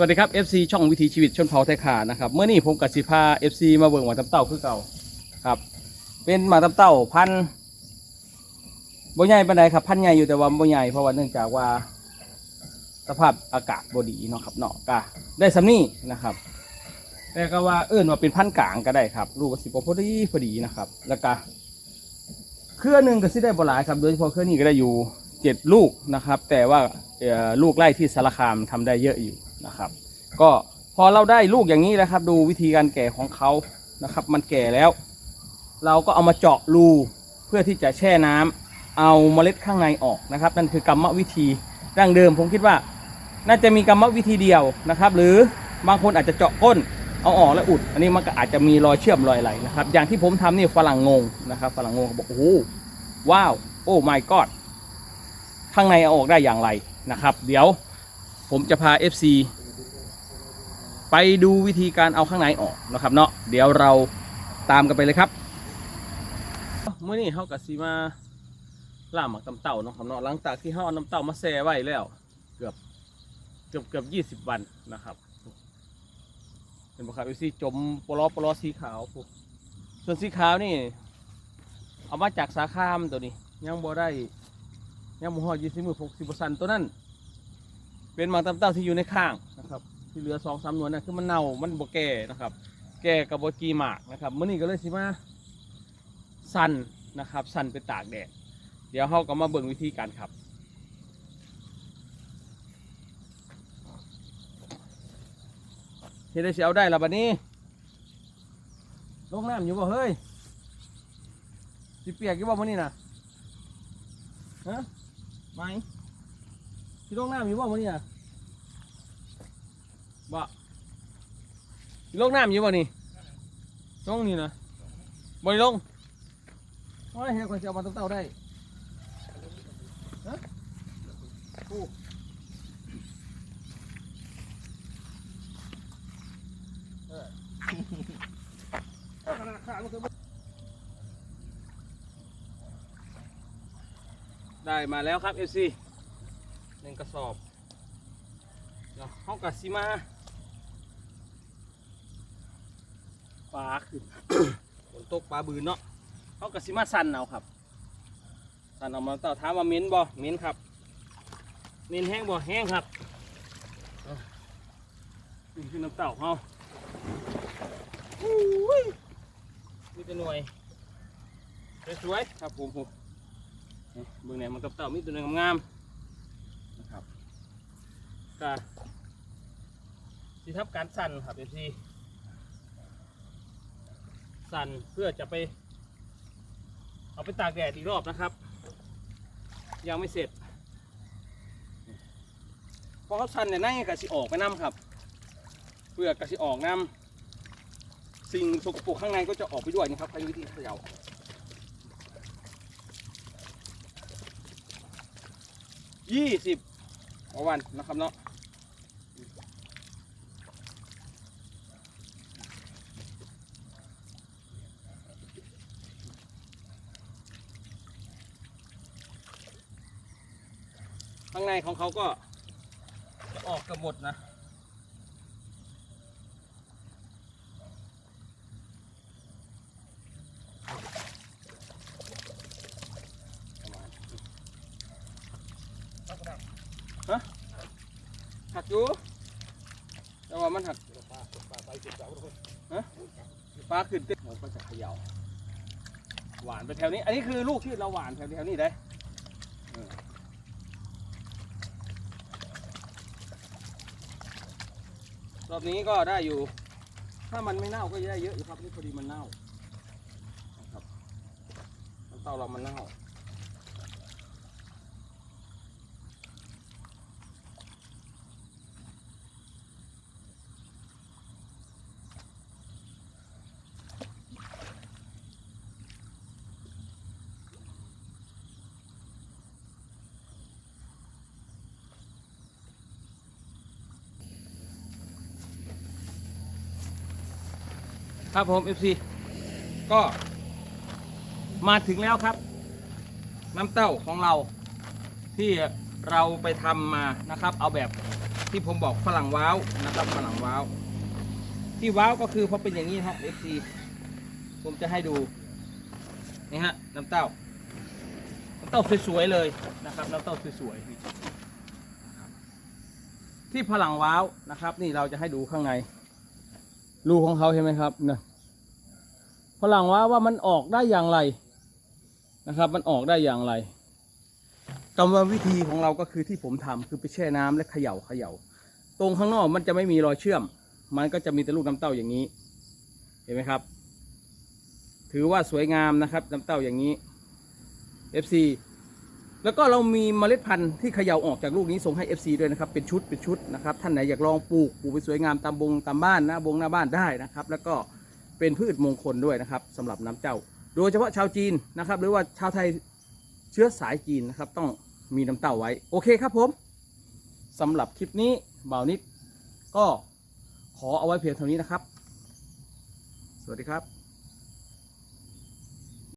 สวัสดีครับ FC ช่องวิถีชีวิตชนเผ่าไทยขานะครับเมื่อนี้ผมกับสิพา FC มาเบิ่งหมาตำเต้าคือเก่าครับ เป็นหมาตำเต้าพันบ่ใหญ่ปานใดครับพันใหญ่อยู่แต่ว่าบ่ใหญ่เพราะว่าเนื่องจากว่า สภาพอากาศบ่ดีเนาะครับเนาะก็ได้สำนี้นะครับ แต่ก็ว่าเอิ้นว่าเป็นพันกลางก็ได้ครับลูกก็สิบพอดีพอดีนะครับ แล้วก็เครือหนึ่งก็สิได้บ่หลายครับโดยเฉพาะเครือนี้ก็ได้อยู่เจ็ดลูกนะครับ แต่ว่าลูกไล่ที่สารคามทำได้เยอะอยู่ นะครับ ก็พอเราได้ลูกอย่างนี้แล้วครับ ดูวิธีการแก่ของเขานะครับ มันแก่แล้ว เราก็เอามาเจาะรูเพื่อที่จะแช่น้ำเอาเมล็ดข้างในออกนะครับ นั่นคือกรรมวิธีดั้งเดิมผมคิดว่า น่าจะมีกรรมวิธีเดียวนะครับ หรือบางคนอาจจะเจาะก้นเอาออกแล้วอุด อันนี้มันก็อาจจะมีรอยเชื่อมรอยไหลนะครับ อย่างที่ผมทำนี่ฝรั่งงงนะครับฝรั่งงงบอกโอ้โหว้าว โอ้ my god ข้างในเอาออกได้อย่างไรนะครับ เดี๋ยว ผมจะพา FC ไปดูวิธีการเอาข้างในออกนะครับเนาะเดี๋ยวเราตามกันไปเลยครับเมื่อนี้เขากับซีมาล่าหมักตำเต่าเนาะครับเนาะหลังจากที่เขาเอาน้ำเต่ามาแช่ไว้แล้ว เกือบเกือบเกือบยี่สิบวันนะครับเป็นบครับเอซีจมปลอปลอสีขาวส่วนสีขาวนี่ เอามาจากสาขามตัวนี้ยังบ่ได้ยังบ่ฮอดยี่สิบมือหกสิบเปอร์เซ็นต์ตัวนั้น เป็นหมากตำเต้าที่อยู่ในข้างนะครับ ที่เหลือสองสามหน่วยนะคือมันเน่ามันบ่แก่นะครับ แก่กับบกีหมากนะครับมื่อนี้ก็เลยสิมาสั่นนะครับ สั่นไปตากแดดเดี๋ยวเขาก็มาเบิ่งวิธีการขับเฮ็ดได้สิเอาได้ละบัดนี้ลงน้ำอยู่บ่เฮ้ยสิเปียกอยู่บ่มื้อนี้น่ะฮะไหม สิลงน้ำอยู่บ่มื้อนี้น่ะบ่สิลงน้ำอยู่บ่นี่ลงนี่นะบ่ได้ลงโอ้ยเฮ็ดกว่าสิเอามาเต้าๆได้ฮะโอ้ได้มาแล้วครับ FC ห นึ่งกระสอบเนาะเขากับซีมาปลาคือฝนตกปลาบืนเนาะเขากับซีมาสันเอาครับสันเอามาเต่าถามว่าเหม็นบ่เหม็นครับเหม็นแห้งบ่แห้งครับเอาขึ้นขึ้นน้ำเต่าเขาอุ้ยนี่เป็นหน่วยสวยๆครับผมผมนี่เบื้องไหนมันกับเต่ามีตัวหนึงงามๆนะครับ ก็สิทับการสั่นครับเอซีสั่นเพื่อจะไป เอาไปตากแดดอีกรอบนะครับ ยังไม่เสร็จพราะเขาชันเนี่ยนั่งกะสิออกไปน้ำครับ เพื่อกะสิออกน้ำสิ่งสกปรกข้างในก็จะออกไปด้วยนะครับใช้วิธีเขย่ายี่สิบวันนะครับเนาะ ข้างในของเขาก็จะออกกับหมดนะหักอยู่แต่ว่ามันหักฮะปลาขึ้นเต้นมันก็จะเขย่าหวานไปแถวนี้ อันนี้คือลูกที่เราหวานแถวแถวนี้ได้เออ รอบนี้ก็ได้อยู่ ถ้ามันไม่เน่าก็ได้เยอะอยู่ครับนี่พอดีมันเน่านะครับน้ำเต้าเรามันเน่า ครับผม FC ก็มาถึงแล้วครับ น้ำเต้าของเราที่เราไปทำมานะครับ เอาแบบที่ผมบอกฝรั่งว้าวนะครับฝรั่งว้าว ที่ว้าวก็คือพอเป็นอย่างนี้ฮะ FC ผมจะให้ดูนี่ฮะน้ำเต้าน้ำเต้าสวยๆเลยนะครับน้ำเต้าสวยๆที่ฝรั่งว้าวนะครับ นี่เราจะให้ดูข้างใน รูของเขาเห็นไหมครับนะฝรั่งว้าว่ามันออกได้อย่างไรนะครับ มันออกได้อย่างไรกรรมวิธีของเราก็คือที่ผมทำคือไปแช่น้ำและเขย่าเขย่า ตรงข้างนอกมันจะไม่มีรอยเชื่อม มันก็จะมีแต่ลูกน้ำเต้าอย่างนี้ เห็นไหมครับ ถือว่าสวยงามนะครับ น้ำเต้าอย่างนี้ FC แล้วก็เรามีเมล็ดพันธุ์ที่เขย่าออกจากลูกนี้ส่งให้ FC ด้วยนะครับ เป็นชุดเป็นชุดนะครับ ท่านไหนอยากลองปลูกปลูกไปสวยงามตามบงตามบ้านน้าบงหน้าบ้านได้นะครับ แล้วก็เป็นพืชมงคลด้วยนะครับสำหรับน้ำเจ้า โดยเฉพาะชาวจีนนะครับ หรือว่าชาวไทยเชื้อสายจีนนะครับ ต้องมีน้ำเต้าไว้ โอเคครับผมสำหรับคลิปนี้เบานิดก็ขอเอาไว้เพียงเท่านี้นะครับ สวัสดีครับ